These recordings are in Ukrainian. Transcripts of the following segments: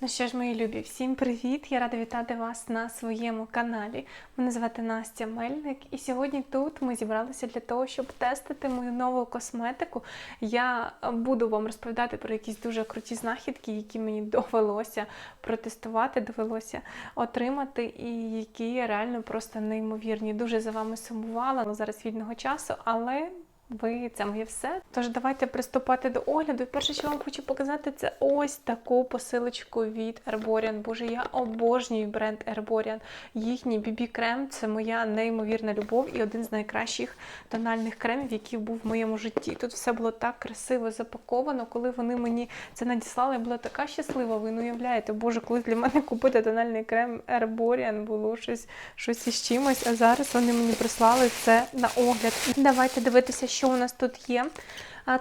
Ну що ж, мої любі, всім привіт! Я рада вітати вас на своєму каналі. Мене звати Настя Мельник, і сьогодні тут ми зібралися для того, щоб тестити мою нову косметику. Я буду вам розповідати про якісь дуже круті знахідки, які мені довелося протестувати, довелося отримати, і які реально просто неймовірні. Дуже за вами сумувала зараз вільного часу, але ви це моє все. Тож давайте приступати до огляду. Перше, що вам хочу показати, це ось таку посилочку від Herborian. Боже, я обожнюю бренд Herborian. Їхній BB крем це моя неймовірна любов і один з найкращих тональних кремів, який був в моєму житті. Тут все було так красиво запаковано. Коли вони мені це надіслали, я була така щаслива. Ви не уявляєте, боже, коли для мене купити тональний крем Herborian було щось, щось із чимось. А зараз вони мені прислали це на огляд. Давайте дивитися, що у нас тут є.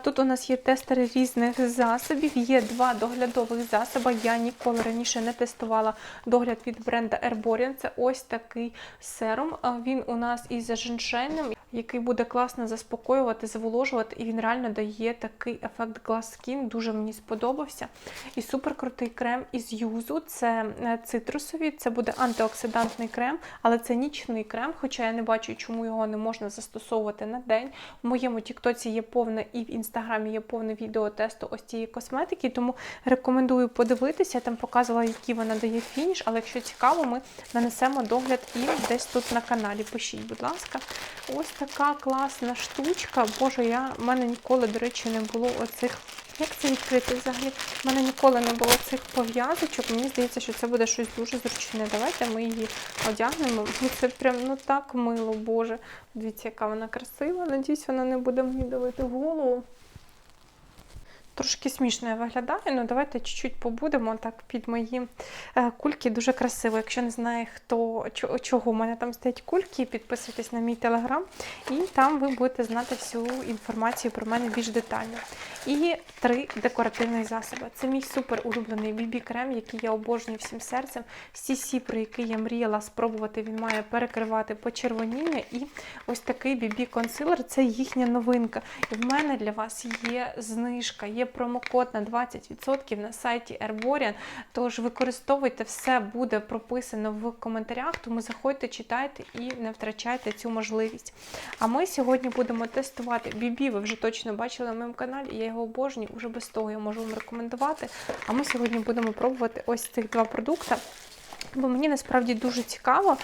Тут у нас є тестери різних засобів. Є два доглядових засоби. Я ніколи раніше не тестувала догляд від бренда Herborian. Це ось такий серум. Він у нас із женшенем, який буде класно заспокоювати, зволожувати, і він реально дає такий ефект Glass Skin. Дуже мені сподобався. І супер крутий крем із юзу. Це е, цитрусові, це буде антиоксидантний крем, але це нічний крем, хоча я не бачу, чому його не можна застосовувати на день. В моєму тіктоці є повне і інстаграмі є повне відео тесту ось цієї косметики, тому рекомендую подивитися. Я там показувала, які вона дає фініш, але якщо цікаво, ми нанесемо догляд і десь тут на каналі. Пишіть, будь ласка. Ось така класна штучка. Боже, я в мене ніколи, до речі, не було оцих. Як це відкрити взагалі? У мене ніколи не було цих пов'язочок. Мені здається, що це буде щось дуже зручне. Давайте ми її одягнемо. Ну, Це прям ну так мило, Боже. Дивіться, яка вона красива. Надіюсь, вона не буде мені давити голову. Трошки смішно я виглядаю, ну давайте чуть-чуть побудемо так під мої е, кульки. Дуже красиво. Якщо не знає, хто чого в мене там стоять кульки, підписуйтесь на мій телеграм, і там ви будете знати всю інформацію про мене більш детально. І три декоративних засоби. Це мій супер улюблений BB крем, який я обожнюю всім серцем. CC, про який я мріяла спробувати, він має перекривати почервоніння. І ось такий BB консилер це їхня новинка. І в мене для вас є знижка, є промокод на 20% на сайті Herborian. Тож використовуйте, все буде прописано в коментарях, тому заходьте, читайте і не втрачайте цю можливість. А ми сьогодні будемо тестувати BB, ви вже точно бачили на моєму каналі, я його обожнюю, вже без того я можу вам рекомендувати. А ми сьогодні будемо пробувати ось цих два продукти. Бо мені насправді дуже цікаво,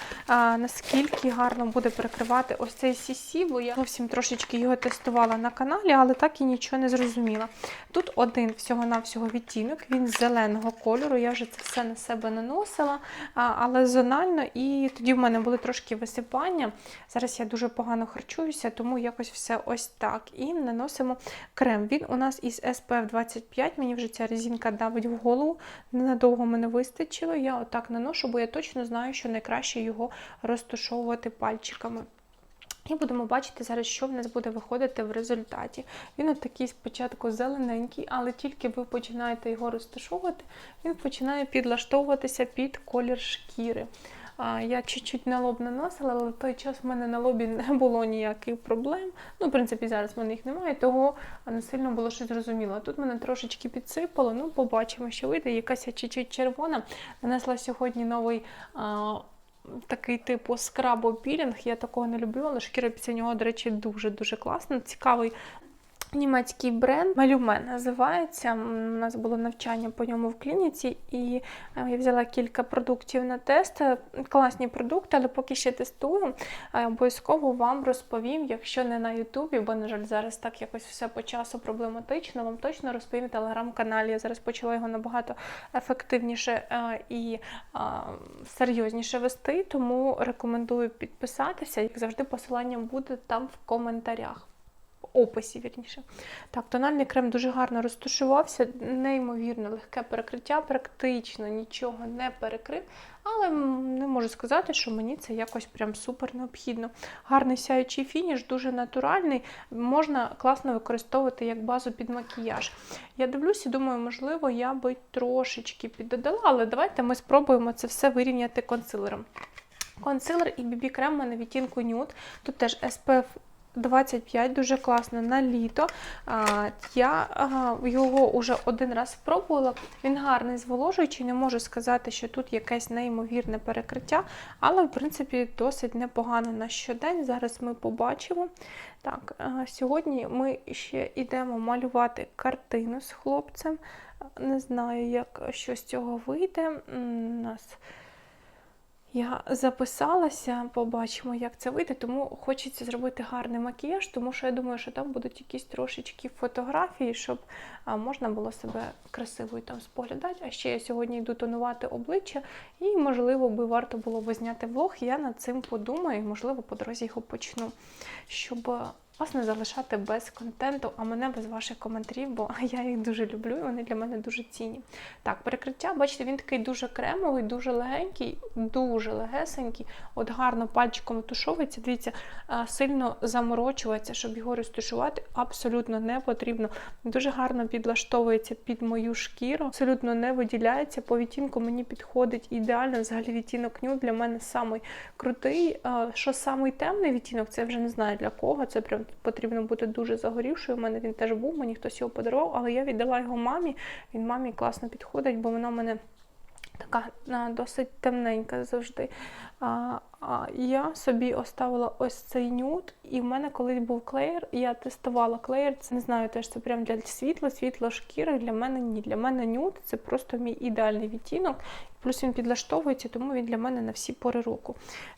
наскільки гарно буде перекривати ось цей CC, бо я зовсім трошечки його тестувала на каналі, але так і нічого не зрозуміла. Тут один всього-навсього відтінок, він зеленого кольору. Я вже це все на себе наносила, але зонально, і тоді в мене були трошки висипання. Зараз я дуже погано харчуюся, тому якось все ось так. І наносимо крем. Він у нас із SPF 25. Мені вже ця резинка давить в голову. Ненадовго мене вистачило. Я отак наношу, бо я точно знаю, що найкраще його розташовувати пальчиками. І будемо бачити зараз, що в нас буде виходити в результаті. Він от такий спочатку зелененький, але тільки ви починаєте його розташовувати, він починає підлаштовуватися під колір шкіри. Я чуть-чуть на лоб наносила, але в той час в мене на лобі не було ніяких проблем. Ну, в принципі, зараз в мене їх немає, того не сильно було щось зрозуміло. Тут мене трошечки підсипало, ну побачимо, що вийде. Якась я чуть-чуть червона. Нанесла сьогодні новий. А, Такий типу скрабопілінг, я такого не люблю, але шкіра після нього, до речі, дуже-дуже класна. Цікавий німецький бренд Малюмен називається. У нас було навчання по ньому в клініці, і е, я взяла кілька продуктів на тест. Е, Класні продукти, але поки ще тестую, е, обов'язково вам розповім, якщо не на Ютубі, бо, на жаль, зараз так якось все по часу проблематично. Вам точно розповім в телеграм-каналі. Я зараз почала його набагато ефективніше і серйозніше вести, тому рекомендую підписатися. Як завжди, посилання буде там в коментарях. Описі, вірніше. Так, тональний крем дуже гарно розташувався, неймовірно легке перекриття, практично нічого не перекрив, але не можу сказати, що мені це якось прям супер необхідно. Гарний сяючий фініш, дуже натуральний, можна класно використовувати як базу під макіяж. Я дивлюся, думаю, можливо, я би трошечки піддодала, але давайте ми спробуємо це все вирівняти консилером. Консилер і BB крем у мене відтінку Nude. Тут теж SPF 25, дуже класно на літо. Я його вже один раз спробувала. Він гарний зволожуючий, не можу сказати, що тут якесь неймовірне перекриття, але в принципі досить непогано на щодень. Зараз ми побачимо. Так, сьогодні ми ще йдемо малювати картину з хлопцем. Не знаю, як що з цього вийде. У нас я записалася, побачимо, як це вийде, тому хочеться зробити гарний макіяж, тому що я думаю, що там будуть якісь трошечки фотографії, щоб можна було себе красивою там споглядати. А ще я сьогодні йду тонувати обличчя, і, можливо, би варто було б зняти влог. Я над цим подумаю, і, можливо, по дорозі його почну, щоб вас не залишати без контенту, а мене без ваших коментарів, бо я їх дуже люблю, і вони для мене дуже цінні. Так, перекриття, бачите, він такий дуже кремовий, дуже легенький, дуже легесенький. От гарно пальчиком тушовується. Дивіться, сильно заморочуватися, щоб його розтушувати, абсолютно не потрібно. Дуже гарно підлаштовується під мою шкіру, абсолютно не виділяється. По відтінку мені підходить ідеально. Взагалі відтінок ню для мене самий крутий. Що самий темний відтінок, це вже не знаю для кого. Це прям потрібно бути дуже загорівшою. У мене він теж був, мені хтось його подарував, але я віддала його мамі. Він мамі класно підходить, бо вона в мене така досить темненька завжди. А, а я собі оставила ось цей нюд, і в мене колись був клеєр. Я тестувала клеєр. Це не знаю, теж це прям для світла, світло шкіри. Для мене ні. Для мене нюд це просто мій ідеальний відтінок. Плюс він підлаштовується, тому він для мене на всі пори року.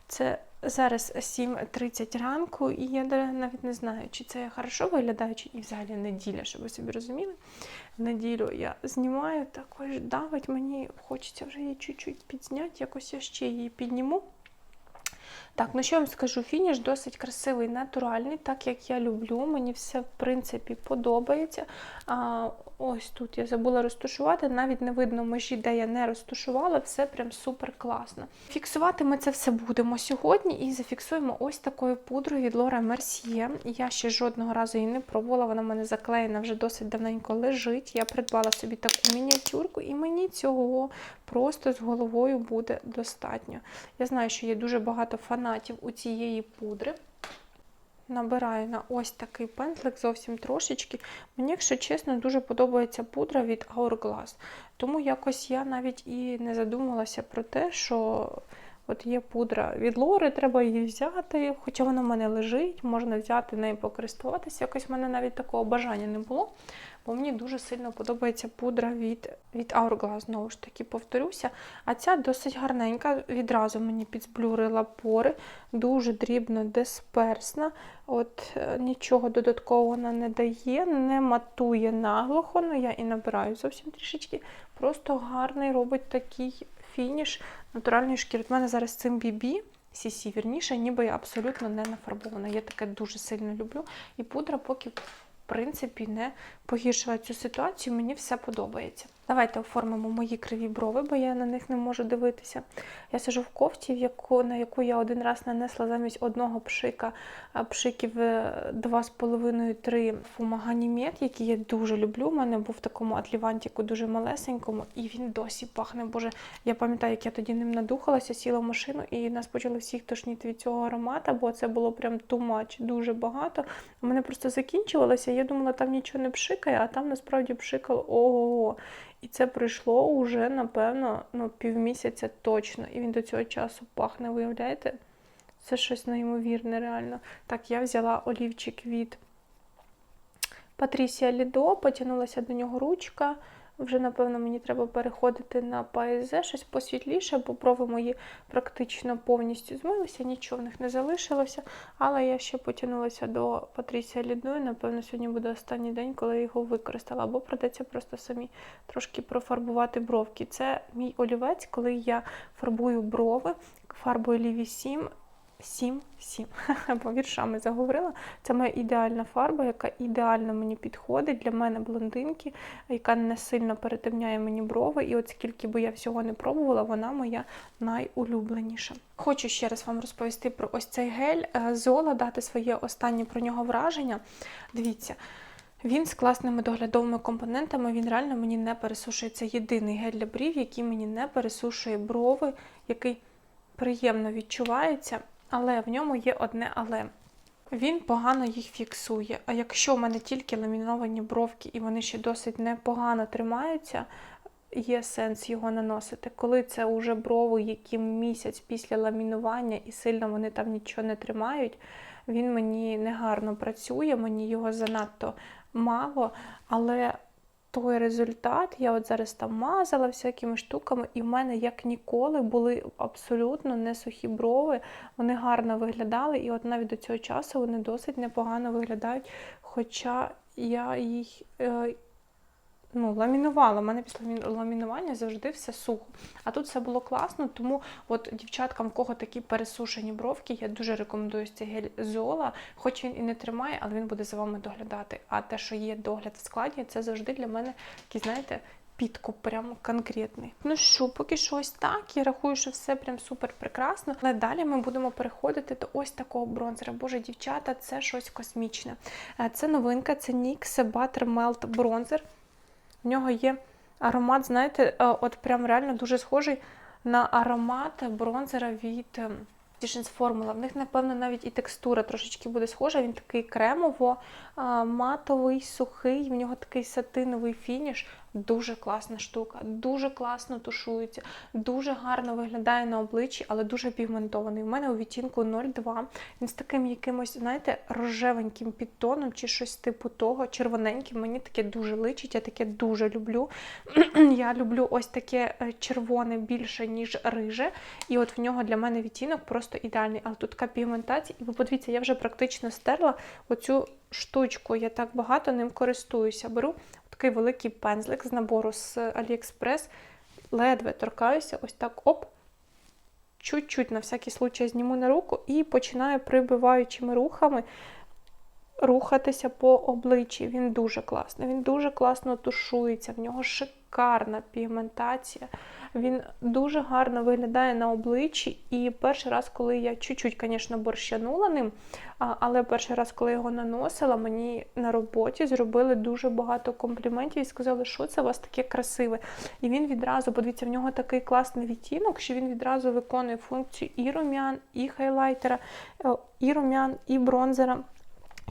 Це зараз 7.30 ранку, і я навіть не знаю, чи це хорошо виглядає, чи і взагалі неділя, щоб ви собі розуміли. В неділю я знімаю, також давить мені, хочеться вже її чуть-чуть підзняти, якось я ще її підніму. Так, ну що я вам скажу, фініш досить красивий, натуральний, так як я люблю. Мені все, в принципі, подобається. А, Ось тут я забула розташувати, навіть не видно межі, де я не розташувала, все прям супер класно. Фіксувати ми це все будемо сьогодні і зафіксуємо ось такою пудрою від Laura Mercier. Я ще жодного разу її не пробувала, вона в мене заклеєна вже досить давненько лежить. Я придбала собі таку мініатюрку, і мені цього просто з головою буде достатньо. Я знаю, що є дуже багато фанатів у цієї пудри. Набираю на ось такий пензлик зовсім трошечки. Мені, якщо чесно, дуже подобається пудра від Hourglass. Тому якось я навіть і не задумалася про те, що от є пудра від Лори, треба її взяти, хоча вона в мене лежить, можна взяти нею покористуватися. Якось в мене навіть такого бажання не було. Бо мені дуже сильно подобається пудра від від Hourglass, знову ж таки, повторюся. А ця досить гарненька, відразу мені підзблюрила пори, дуже дрібно дисперсна. От е, Нічого додаткового вона не дає, не матує наглухо, ну я і набираю зовсім трішечки. Просто гарний робить такий фініш натуральної шкіри. У мене зараз цим BB. CC, вірніше, ніби я абсолютно не нафарбована. Я таке дуже сильно люблю. І пудра поки в принципі, не погіршила цю ситуацію, мені все подобається. Давайте оформимо мої криві брови, бо я на них не можу дивитися. Я сижу в кофті, на яку я один раз нанесла замість одного пшика пшиків 2,5-3 фумаганімет, який я дуже люблю. У мене був в такому атлівантіку дуже малесенькому, і він досі пахне. Боже, я пам'ятаю, як я тоді ним надухалася, сіла в машину, і нас почали всіх тошніти від цього аромата, бо це було прям much, дуже багато. У мене просто закінчувалося. Я думала, там нічого не пшикає, а там насправді пшикало ого. І це пройшло уже, напевно, ну, півмісяця точно. І він до цього часу пахне, виявляєте? Це щось неймовірне, реально. Так, я взяла олівчик від Патрісія Лідо, потягнулася до нього ручка. Вже, напевно, мені треба переходити на ПАЕЗ, щось посвітліше, бо брови мої практично повністю змилися, нічого в них не залишилося. Але я ще потягнулася до Патрісія Лідо, і, напевно, сьогодні буде останній день, коли я його використала, або придеться просто самі трошки профарбувати бровки. Це мій олівець, коли я фарбую брови фарбою Ліві 7 7, 7, по віршами заговорила. Це моя ідеальна фарба, яка ідеально мені підходить для мене блондинки, яка не сильно перетемняє мені брови. І от скільки би я всього не пробувала, вона моя найулюбленіша. Хочу ще раз вам розповісти про ось цей гель Зола, дати своє останнє про нього враження. Дивіться. Він з класними доглядовими компонентами, він реально мені не пересушує. Це єдиний гель для брів, який мені не пересушує брови, який приємно відчувається. Але в ньому є одне але. він погано їх фіксує. А якщо в мене тільки ламіновані бровки і вони ще досить непогано тримаються, є сенс його наносити. Коли це вже брови, які місяць після ламінування і сильно вони там нічого не тримають, він мені негарно працює, мені його занадто мало, але той результат, я от зараз там мазала всякими штуками, і в мене як ніколи були абсолютно не сухі брови, вони гарно виглядали, і от навіть до цього часу вони досить непогано виглядають. Хоча я їх е, ну, ламінувала. У мене після ламінування завжди все сухо. А тут все було класно, тому от дівчаткам, в кого такі пересушені бровки, я дуже рекомендую цей гель Зола. Хоч він і не тримає, але він буде за вами доглядати. А те, що є догляд в складі, це завжди для мене такий, знаєте, підкуп прям конкретний. Ну що, поки що ось так. Я рахую, що все прям супер прекрасно. Але далі ми будемо переходити до ось такого бронзера. Боже, дівчата, це щось космічне. Е, Це новинка, це NYX Butter Melt бронзер. В нього є аромат, знаєте, е, от прям реально дуже схожий на аромат бронзера від ем, Titians Formula. В них, напевно, навіть і текстура трошечки буде схожа. Він такий кремово-матовий, сухий, в нього такий сатиновий фініш. Дуже класна штука, дуже класно тушується, дуже гарно виглядає на обличчі, але дуже пігментований. У мене у відтінку 02. Він з таким якимось, знаєте, рожевеньким підтоном чи щось типу того, червоненьким. Мені таке дуже личить, я таке дуже люблю. я люблю ось таке е, червоне більше, ніж риже. І от в нього для мене відтінок просто ідеальний. Але тут така пігментація, і ви подивіться, я вже практично стерла оцю штучку. Я так багато ним користуюся. Беру такий великий пензлик з набору з AliExpress, ледве торкаюся, ось так оп. Чуть-чуть на всякий случай зніму на руку і починаю прибиваючими рухами рухатися по обличчі. Він дуже класний, він дуже класно тушується, в нього шикарна пігментація. Він дуже гарно виглядає на обличчі. І перший раз, коли я чуть-чуть, звісно, борщанула ним, але перший раз, коли його наносила, мені на роботі зробили дуже багато компліментів і сказали, що це у вас таке красиве. І він відразу, подивіться, в нього такий класний відтінок, що він відразу виконує функцію і рум'ян, і хайлайтера, е, і рум'ян, і бронзера.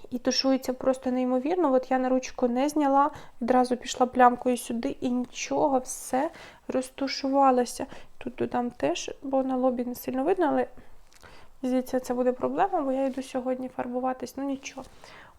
І тушується просто неймовірно. От я на ручку не зняла, відразу пішла плямкою сюди і нічого, все розтушувалося. Тут додам теж, бо на лобі не сильно видно, але здається, це буде проблема, бо я йду сьогодні фарбуватись. Ну нічого.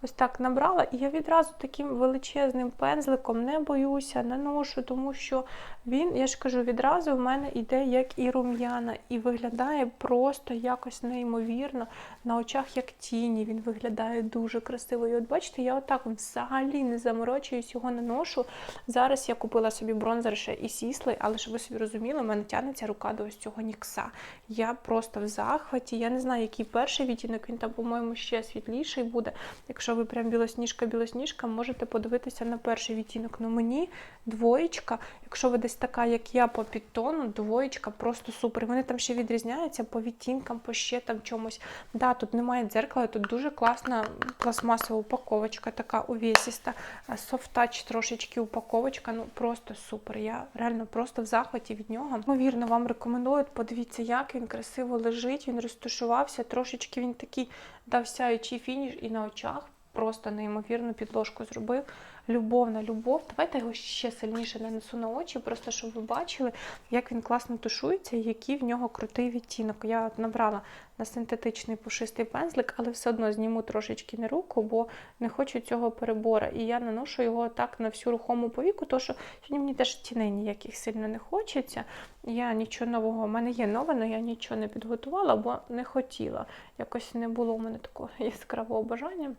Ось так набрала, і я відразу таким величезним пензликом не боюся, наношу, тому що він, я ж кажу, відразу в мене йде як і рум'яна, і виглядає просто якось неймовірно. На очах як тіні, він виглядає дуже красиво. І от бачите, я отак взагалі не заморочуюсь, його наношу. Зараз я купила собі бронзер ще і сіслий, але щоб ви собі розуміли, в мене тягнеться рука до ось цього нікса. Я просто в захваті. Я не знаю, який перший відтінок, він там, по-моєму, ще світліший буде. Якщо ви прям білосніжка-білосніжка, можете подивитися на перший відтінок. Ну мені двоєчка, якщо ви десь така, як я, по підтону, двоєчка просто супер. Вони там ще відрізняються по відтінкам, по ще там чомусь. Да, тут немає дзеркала, тут дуже класна пластмасова упаковочка, така увесіста. Софт-тач трошечки упаковочка, ну просто супер. Я реально просто в захваті від нього. Ймовірно, вам рекомендую. Подивіться, як він красиво лежить, він розташувався, трошечки він такий дав сяючий фініш і на очах просто неймовірну підложку зробив. Любовна любов. Давайте його ще сильніше нанесу на очі, просто щоб ви бачили, як він класно тушується який в нього крутий відтінок. Я набрала на синтетичний пушистий пензлик, але все одно зніму трошечки на руку, бо не хочу цього перебора. І я наношу його так на всю рухому повіку, тому що сьогодні мені теж тіней ніяких сильно не хочеться. Я нічого нового, у мене є нове, але я нічого не підготувала, бо не хотіла. Якось не було у мене такого яскравого бажання.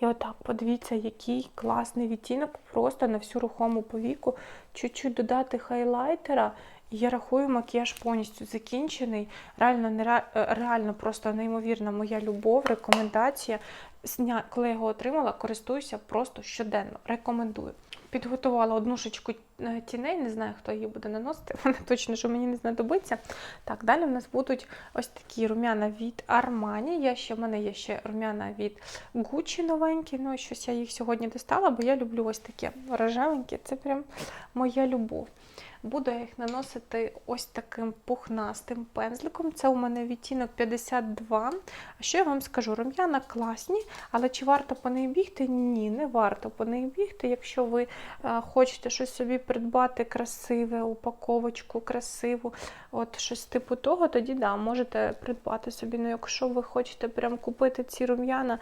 І отак, подивіться, який класний відтінок просто на всю рухому повіку. Чуть-чуть додати хайлайтера. Я рахую, макіяж повністю закінчений. Реально, е, реально просто неймовірна моя любов, рекомендація. Сня- Коли я його отримала, користуюся просто щоденно. Рекомендую. Підготувала одну шечку е, тіней, не знаю, хто її буде наносити, вона точно, що мені не знадобиться. Так, далі в нас будуть ось такі рум'яна від Armani. Я ще, в мене є ще рум'яна від Gucci новенькі. Ну, щось я їх сьогодні достала, бо я люблю ось таке рожевеньке. Це прям моя любов. Буду я їх наносити ось таким пухнастим пензликом. Це у мене відтінок 52. А що я вам скажу? Рум'яна класні, але чи варто по них бігти? Ні, не варто по них бігти. Якщо ви е, хочете щось собі придбати красиве, упаковочку красиву, от щось типу того, тоді да, можете придбати собі. Ну, якщо ви хочете прям купити ці рум'яна,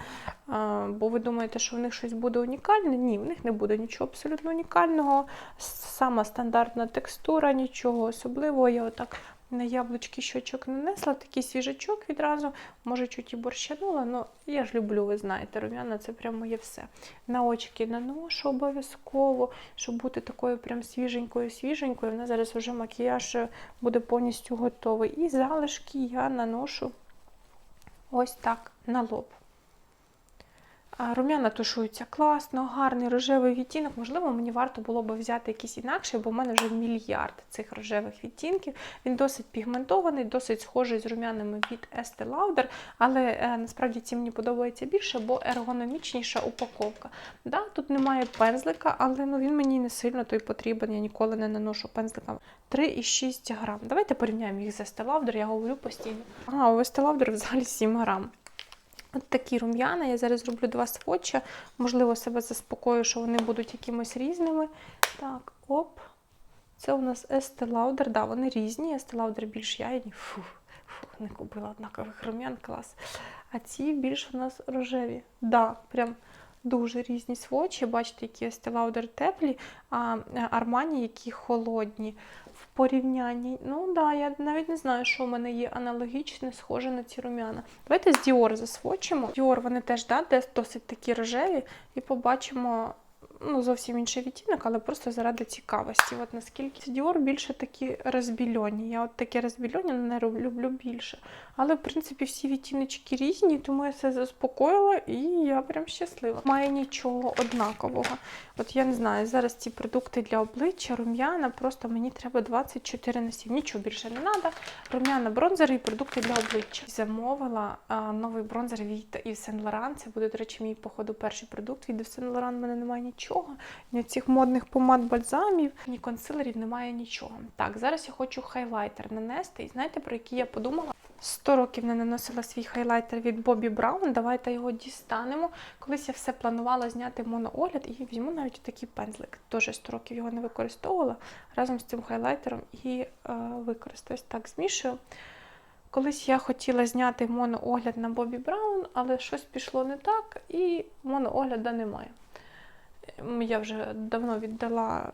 бо ви думаєте, що в них щось буде унікальне, ні, в них не буде нічого абсолютно унікального. Сама стандартна текстура, нічого особливого. Я отак на яблучки щочок нанесла, такий свіжачок відразу, може чуть і борщанула, але я ж люблю, ви знаєте, рум'яна це прямо моє все. На очки наношу обов'язково, щоб бути такою прям свіженькою, свіженькою. У нас зараз вже макіяж буде повністю готовий. І залишки я наношу ось так на лоб. Рум'яна тушуються класно, гарний рожевий відтінок. Можливо, мені варто було б взяти якийсь інакший, бо в мене вже мільярд цих рожевих відтінків. Він досить пігментований, досить схожий з рум'янами від Estee Lauder, але е, насправді ці мені подобається більше, бо ергономічніша упаковка. Да, тут немає пензлика, але ну, він мені не сильно той потрібен. Я ніколи не наношу пензликом 3,6 грам. Давайте порівняємо їх з Estee Lauder, я говорю постійно. А, у Estee Lauder взагалі 7 грам. От такі рум'яна. Я зараз зроблю два сводча. Можливо, себе заспокою, що вони будуть якимось різними. Так, оп. Це у нас Estee Lauder. Да, вони різні. Estee Lauder більш яйні. Фух, фух, не купила однакових рум'ян, клас. А ці більш у нас рожеві. Да, прям дуже різні сводчі. Бачите, які Estee Lauder теплі, а Armani які холодні. Порівнянні, ну да, я навіть не знаю, що в мене є аналогічне, схоже на ці рум'яна. Давайте з Dior засвочимо. Dior вони теж да, десь досить такі рожеві, і побачимо ну, зовсім інший відтінок, але просто заради цікавості. От наскільки Dior більше такі розбільоні. Я от таке розбільоні не люблю більше. Але, в принципі, всі відтіночки різні, тому я все заспокоїла і я прям щаслива. Має нічого однакового. От я не знаю, зараз ці продукти для обличчя, рум'яна, просто мені треба 24 на 7. Нічого більше не треба. Рум'яна, бронзери і продукти для обличчя. Замовила а, новий бронзер від Yves Saint Laurent. Це буде, до речі, мій, походу, перший продукт. Від Yves Saint Laurent мене немає нічого. Ні цих модних помад бальзамів, ні консилерів, немає нічого. Так, зараз я хочу хайлайтер нанести. І знаєте, про який я подумала? 100 років не наносила свій хайлайтер від Бобі Браун. Давайте його дістанемо. Колись я все планувала зняти моноогляд і візьму навіть такий пензлик. Теж 100 років його не використовувала разом з цим хайлайтером і е, використаю. Так, змішую. Колись я хотіла зняти моноогляд на Бобі Браун, але щось пішло не так, і моноогляда немає. Я вже давно віддала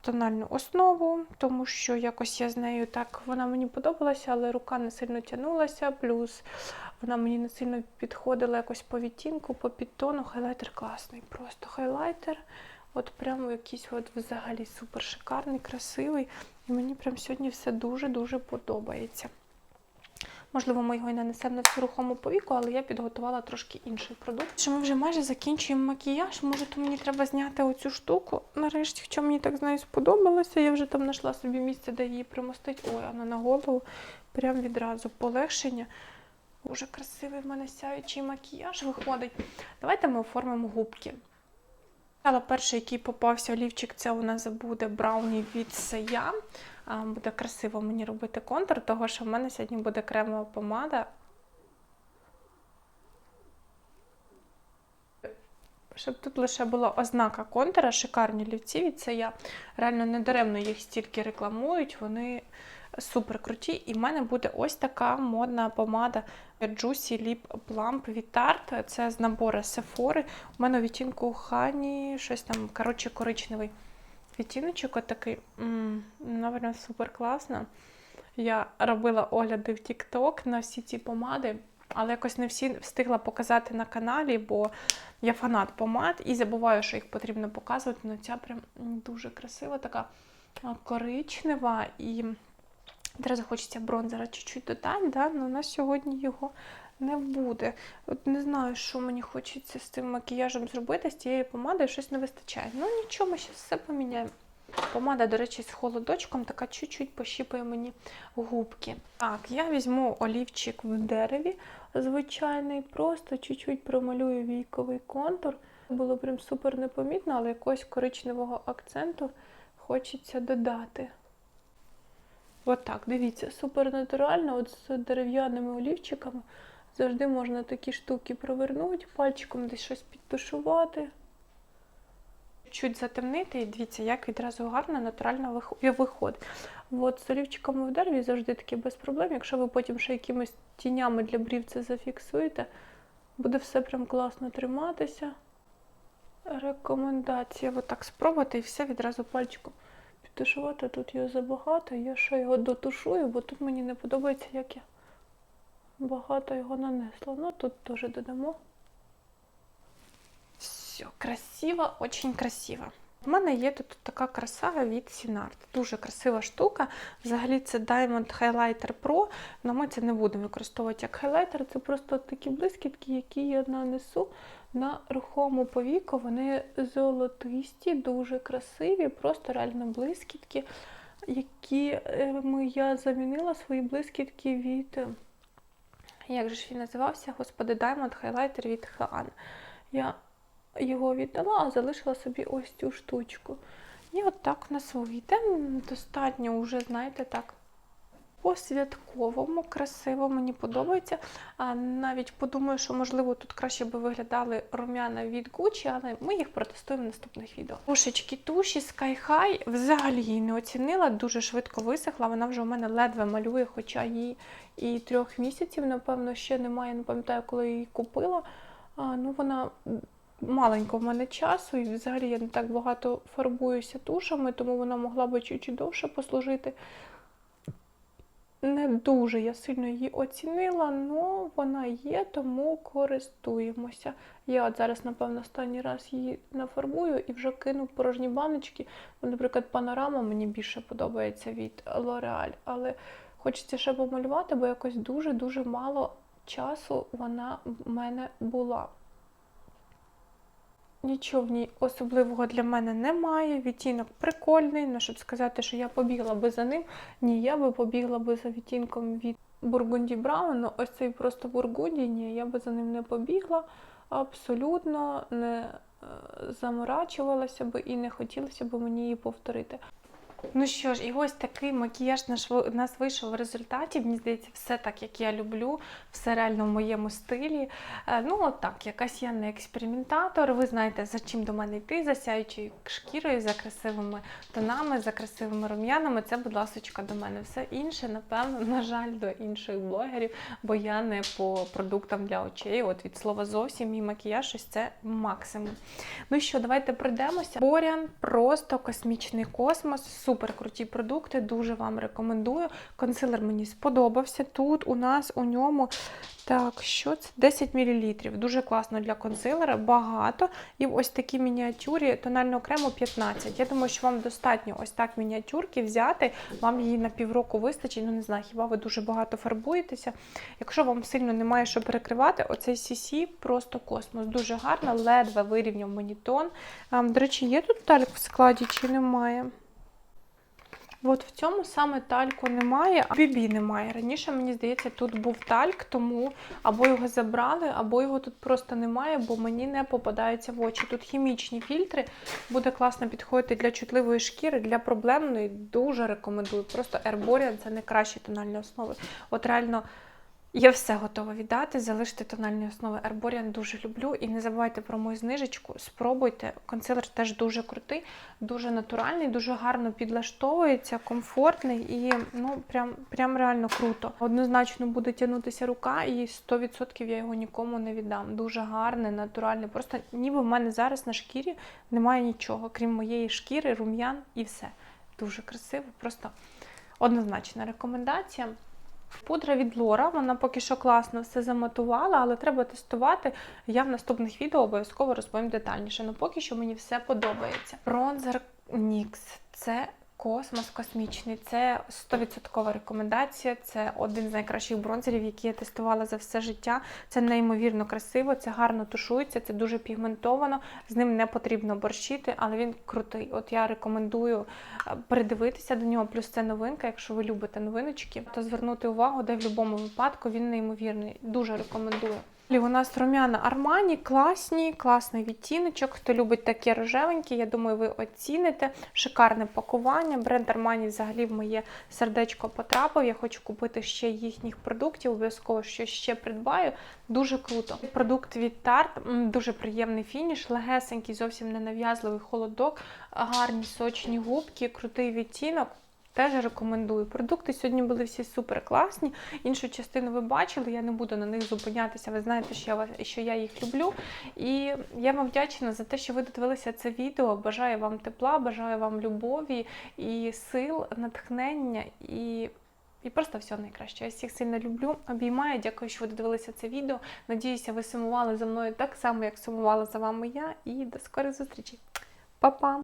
тональну основу, тому що якось я з нею так вона мені подобалася, але рука не сильно тягнулася, плюс вона мені не сильно підходила якось по відтінку, по підтону. Хайлайтер класний, просто хайлайтер. От прямо якийсь от взагалі супер шикарний, красивий. І мені прям сьогодні все дуже-дуже подобається. Можливо, ми його і нанесемо на всю рухому повіку, але я підготувала трошки інший продукт. Що ми вже майже закінчуємо макіяж. Може, то мені треба зняти оцю штуку. Нарешті, хоча мені так з нею сподобалося. Я вже там знайшла собі місце, де її примостити. Ой, вона на голову. Прям відразу полегшення. Дуже красивий в мене сяючий макіяж виходить. Давайте ми оформимо губки. Але перший, який попався олівчик, це у нас буде брауні від Сая. Буде красиво мені робити контур, того що в мене сьогодні буде кремова помада. Щоб тут лише була ознака контура, шикарні лівці від Сая. Реально недаремно їх стільки рекламують, вони супер круті. І в мене буде ось така модна помада Juicy Lip Plump від Tarte. Це з набору Sephora. У мене у відтінку Хані, щось там, коротше, коричневий відтіночок. Отакий, напевно, супер класно. Я робила огляди в TikTok на всі ці помади. Але якось не всі встигла показати на каналі, бо я фанат помад і забуваю, що їх потрібно показувати. Ну ця прям дуже красива, така коричнева і Зараз хочеться бронзера чуть-чуть додати, да? але у нас сьогодні його не буде. От Не знаю, що мені хочеться з цим макіяжем зробити, з цією помадою щось не вистачає. Ну нічого, ми зараз все поміняємо. Помада, до речі, з холодочком, така чуть-чуть пощіпує мені губки. Так, я візьму олівчик в дереві звичайний, просто чуть-чуть промалюю війковий контур. Було прям супер непомітно, але якогось коричневого акценту хочеться додати. Отак, дивіться, супер натурально, от з дерев'яними олівчиками завжди можна такі штуки провернути, пальчиком десь щось підтушувати. Чуть затемнити, і дивіться, як відразу гарно, натурально виходить. От з олівчиками в дереві завжди таки без проблем. Якщо ви потім ще якимись тінями для брів це зафіксуєте, буде все прям класно триматися. Рекомендація отак спробувати і все відразу пальчиком підтушувати. Тут його забагато, я ще його дотушую, бо тут мені не подобається, як я багато його нанесла. Ну тут теж додамо. Все, красиво, очень красиво. У мене є тут така краса від Сінарт. Дуже красива штука. Взагалі це Diamond Highlighter Pro, але ми це не будемо використовувати як хайлайтер. Це просто такі блискітки, які я нанесу на рухому повіку. Вони золотисті, дуже красиві, просто реально блискітки, які е, я замінила свої блискітки від. е, Як же ж він називався? Господи, Diamond Highlighter від Haan. Я його віддала, а залишила собі ось цю штучку. І от так в нас вийде. Достатньо вже, знаєте, так. По-святковому, красиво, мені подобається. А навіть подумаю, що можливо тут краще би виглядали рум'яна від Gucci, але ми їх протестуємо в наступних відео. Тушечки туші Sky High взагалі її не оцінила, дуже швидко висохла. Вона вже у мене ледве малює, хоча їй і трьох місяців, напевно, ще немає. Не пам'ятаю, коли її купила. А, ну, вона маленько в мене часу, і взагалі я не так багато фарбуюся тушами, тому вона могла би чуть-чуть довше послужити. Не дуже я сильно її оцінила, але вона є, тому користуємося. Я от зараз, напевно, останній раз її нафарбую і вже кину порожні баночки. Наприклад, панорама мені більше подобається від L'Oreal, але хочеться ще помалювати, бо якось дуже-дуже мало часу вона в мене була. Нічого в ній особливого для мене немає. Відтінок прикольний, ну щоб сказати, що я побігла би за ним. Ні, я би побігла би за відтінком від Бургунді Браун. Ну, ось цей просто Бургунді, ні, я би за ним не побігла. Абсолютно не е, заморачувалася би і не хотілося б мені її повторити. Ну що ж, і ось такий макіяж наш у нас вийшов в результаті. Мені здається, все так, як я люблю, все реально в моєму стилі. Е, Ну, от так, якась я не експериментатор. Ви знаєте, за чим до мене йти, за сяючою шкірою, за красивими тонами, за красивими рум'янами. Це, будь ласочка, до мене. Все інше, напевно, на жаль, до інших блогерів, бо я не по продуктам для очей. От від слова зовсім мій макіяж ось це максимум. Ну що, давайте пройдемося. Борян просто космічний космос. Супер круті продукти. Дуже вам рекомендую. Консилер мені сподобався. Тут у нас у ньому так, що це? 10 мл. Дуже класно для консилера, багато. І ось такій мініатюрі тонального крему 15. Я думаю, що вам достатньо ось так мініатюрки взяти. Вам її на півроку вистачить. Ну не знаю, хіба ви дуже багато фарбуєтеся. Якщо вам сильно немає що перекривати, оцей CC просто космос. Дуже гарно, ледве вирівняв мені тон. Ем, До речі, є тут тальк в складі чи немає? От в цьому саме тальку немає, а бібі немає. Раніше, мені здається, тут був тальк, тому або його забрали, або його тут просто немає, бо мені не попадається в очі. Тут хімічні фільтри, буде класно підходити для чутливої шкіри, для проблемної. Дуже рекомендую. Просто Ерборіан – це найкращі тональні основи. От реально. Я все готова віддати, залишити тональні основи Airborne дуже люблю. І не забувайте про мою знижечку. Спробуйте. Консилер теж дуже крутий, дуже натуральний, дуже гарно підлаштовується, комфортний і ну прям, прям реально круто. Однозначно буде тягнутися рука, і 100% я його нікому не віддам. Дуже гарний, натуральний. Просто ніби в мене зараз на шкірі немає нічого, крім моєї шкіри, рум'ян і все. Дуже красиво, просто однозначна рекомендація. Пудра від Лора, вона поки що класно все заматувала, але треба тестувати. Я в наступних відео обов'язково розповім детальніше. Ну поки що мені все подобається. Бронзер Нікс Це Космос космічний це 100% рекомендація. Це один з найкращих бронзерів, які я тестувала за все життя. Це неймовірно красиво, це гарно тушується, це дуже пігментовано. З ним не потрібно борщити, але він крутий. От я рекомендую е, передивитися до нього. Плюс це новинка. Якщо ви любите новиночки, то звернути увагу, де в будь-якому випадку він неймовірний. Дуже рекомендую. У нас рум'яна Армані, класні, класний відтіночок. Хто любить такі рожевенькі, я думаю, ви оціните. Шикарне пакування. Бренд Армані взагалі в моє сердечко потрапив. Я хочу купити ще їхніх продуктів, обов'язково щось ще придбаю. Дуже круто. Продукт від м, дуже приємний фініш, легесенький, зовсім ненав'язливий холодок, гарні сочні губки, крутий відтінок. Теж рекомендую. Продукти сьогодні були всі супер класні. Іншу частину ви бачили, я не буду на них зупинятися. Ви знаєте, що я, вас- що я їх люблю. І я вам вдячна за те, що ви додивилися це відео. Бажаю вам тепла, бажаю вам любові і сил, натхнення і. І просто всього найкращого. Я всіх сильно люблю. Обіймаю. Дякую, що ви додивилися це відео. Надіюся, ви сумували за мною так само, як сумувала за вами я. І до скорих зустрічей. Па-па!